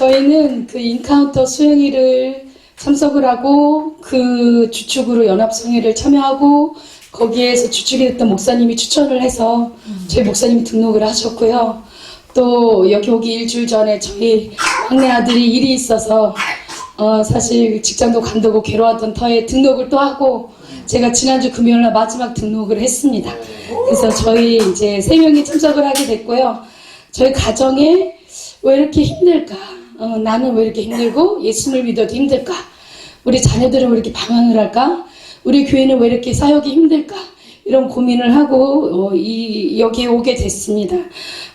저희는 그 인카운터 수행일을 참석을 하고 그 주축으로 연합성회를 참여하고 거기에서 주축이 됐던 목사님이 추천을 해서 저희 목사님이 등록을 하셨고요. 또 여기 오기 일주일 전에 저희 막내 아들이 일이 있어서 어, 사실 직장도 간다고 괴로웠던 터에 등록을 또 하고 제가 지난주 금요일 날 마지막 등록을 했습니다. 그래서 저희 이제 세 명이 참석을 하게 됐고요. 저희 가정에 왜 이렇게 힘들까? 어, 나는 왜 이렇게 힘들고 예수님을 믿어도 힘들까? 우리 자녀들은 왜 이렇게 방황을 할까? 우리 교회는 왜 이렇게 사역이 힘들까? 이런 고민을 하고 어, 이 여기에 오게 됐습니다.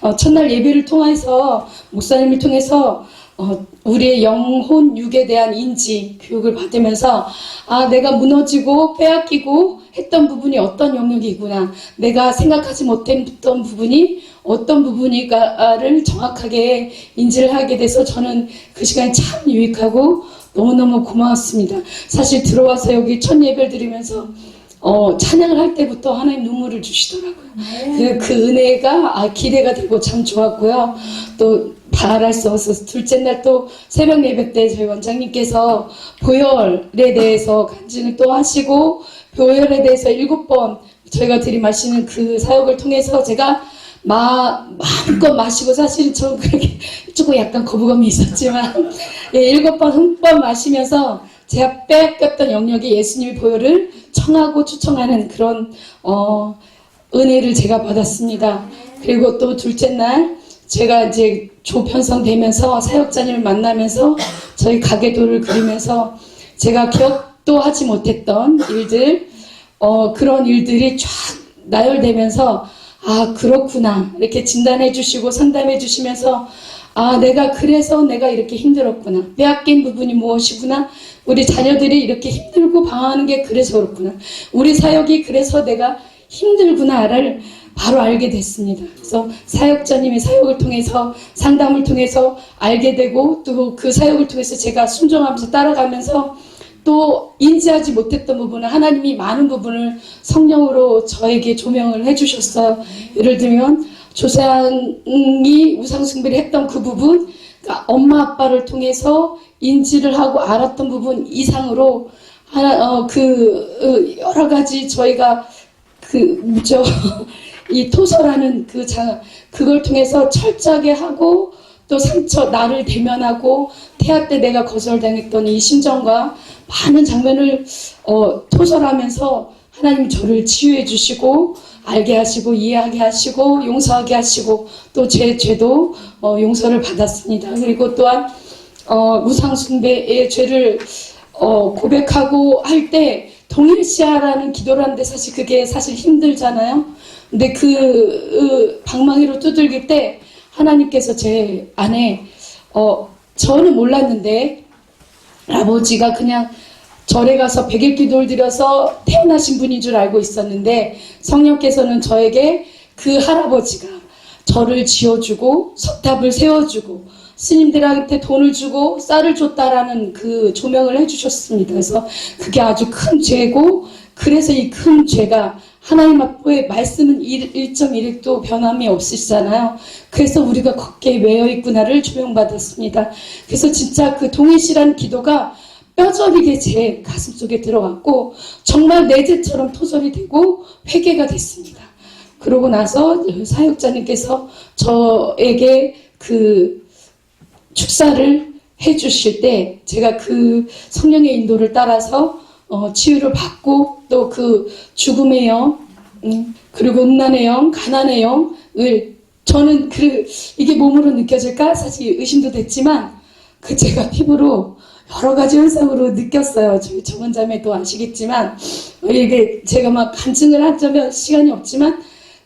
어, 첫날 예배를 통해서 목사님을 통해서 어, 우리의 영혼 육에 대한 인지 교육을 받으면서 아 내가 무너지고 빼앗기고 했던 부분이 어떤 영역이구나 내가 생각하지 못했던 부분이 어떤 부분이가를 정확하게 인지를 하게 돼서 저는 그 시간이 참 유익하고 너무너무 고마웠습니다. 사실 들어와서 여기 첫 예배를 드리면서 어, 찬양을 할 때부터 하나님 눈물을 주시더라고요. 그, 그 은혜가 아, 기대가 되고 참 좋았고요. 또 말할 수 없어서 둘째 날 또 새벽 예배 때 저희 원장님께서 보혈에 대해서 간증을 또 하시고 보혈에 대해서 일곱 번 저희가 들이마시는 그 사역을 통해서 제가 마, 마음껏 마시고 사실은 저 그렇게 조금 약간 거부감이 있었지만 예, 일곱 번 흠뻑 마시면서 제가 빼앗겼던 영역에 예수님의 보혈을 청하고 추청하는 그런 어, 은혜를 제가 받았습니다. 그리고 또 둘째 날 제가 이제 조 편성되면서 사역자님을 만나면서 저희 가게도를 그리면서 제가 기억도 하지 못했던 일들 어, 그런 일들이 쫙 나열되면서 아 그렇구나. 이렇게 진단해 주시고 상담해 주시면서 아 내가 그래서 내가 이렇게 힘들었구나. 빼앗긴 부분이 무엇이구나. 우리 자녀들이 이렇게 힘들고 방황하는 게 그래서 그렇구나. 우리 사역이 그래서 내가 힘들구나를 바로 알게 됐습니다. 그래서 사역자님의 사역을 통해서 상담을 통해서 알게 되고 또 그 사역을 통해서 제가 순종하면서 따라가면서 또 인지하지 못했던 부분을 하나님이 많은 부분을 성령으로 저에게 조명을 해주셨어요. 예를 들면 조상이 우상숭배를 했던 그 부분, 그러니까 엄마 아빠를 통해서 인지를 하고 알았던 부분 이상으로 하나 어, 그 어, 여러 가지 저희가 그 뭐죠 이 토서라는 그 자, 그걸 통해서 철저하게 하고 또 상처 나를 대면하고 태아 때 내가 거절당했던 이 심정과 많은 장면을 어, 토설하면서 하나님 저를 치유해 주시고 알게 하시고 이해하게 하시고 용서하게 하시고 또 제 죄도 어, 용서를 받았습니다. 그리고 또한 어, 우상숭배의 죄를 어, 고백하고 할 때 동일시하라는 기도를 하는데 사실 그게 사실 힘들잖아요. 근데 그 으, 방망이로 두들길 때 하나님께서 제 안에 어, 저는 몰랐는데 아버지가 그냥 절에 가서 백일 기도를 드려서 태어나신 분인 줄 알고 있었는데 성령께서는 저에게 그 할아버지가 저를 지어주고 석탑을 세워주고 스님들한테 돈을 주고 쌀을 줬다라는 그 조명을 해주셨습니다. 그래서 그게 아주 큰 죄고 그래서 이 큰 죄가 하나님 앞에 말씀은 1.1도 변함이 없으시잖아요. 그래서 우리가 걷게 외어 있구나를 조명받았습니다. 그래서 진짜 그 동일시라는 기도가 뼈저리게 제 가슴 속에 들어왔고 정말 내 죄처럼 토설이 되고 회개가 됐습니다. 그러고 나서 사역자님께서 저에게 그 축사를 해주실 때 제가 그 성령의 인도를 따라서 어, 치유를 받고 또 그 죽음의 영 음, 그리고 음란의 영, 가난의 영을 저는 그 이게 몸으로 느껴질까 사실 의심도 됐지만 그 제가 피부로 여러 가지 현상으로 느꼈어요. 저희 정원자매도 아시겠지만 이게 제가 막 간증을 하자면 시간이 없지만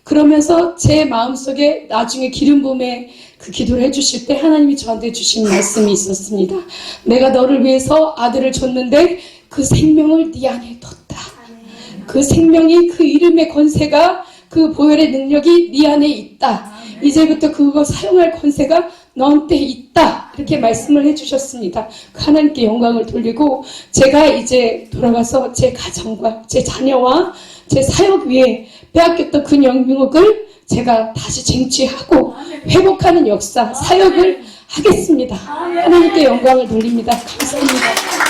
그러면서 제 마음속에 나중에 기름 부음에 그 기도를 해주실 때 하나님이 저한테 주신 말씀이 있었습니다. 내가 너를 위해서 아들을 줬는데 그 생명을 네 안에 뒀다. 그 생명이 그 이름의 권세가 그 보혈의 능력이 네 안에 있다. 이제부터 그거 사용할 권세가 너한테 있다. 이렇게 말씀을 해주셨습니다. 그 하나님께 영광을 돌리고 제가 이제 돌아가서 제 가정과 제 자녀와 제 사역 위에 빼앗겼던 그 영역을 제가 다시 쟁취하고 회복하는 역사, 사역을 하겠습니다. 하나님께 영광을 돌립니다. 감사합니다.